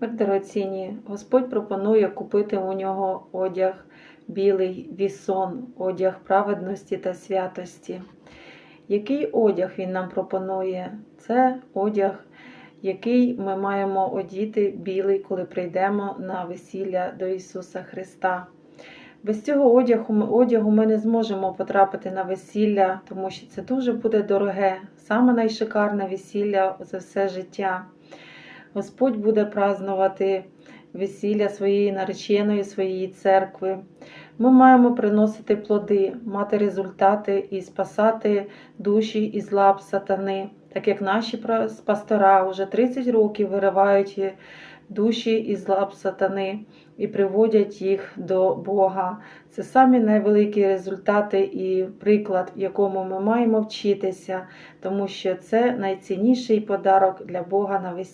Дорогоцінні, Господь пропонує купити у нього одяг білий вісон, одяг праведності та святості. Який одяг Він нам пропонує? Це одяг, який ми маємо одіти білий, коли прийдемо на весілля до Ісуса Христа. Без цього одягу, одягу ми не зможемо потрапити на весілля, тому що це дуже буде дороге, саме найшикарне весілля за все життя. Господь буде празнувати весілля своєї нареченої, своєї церкви. Ми маємо приносити плоди, мати результати і спасати душі із лап сатани, так як наші пастора вже 30 років виривають душі із лап сатани і приводять їх до Бога. Це самі найвеликі результати і приклад, в якому ми маємо вчитися, тому що це найцінніший подарок для Бога на весілля.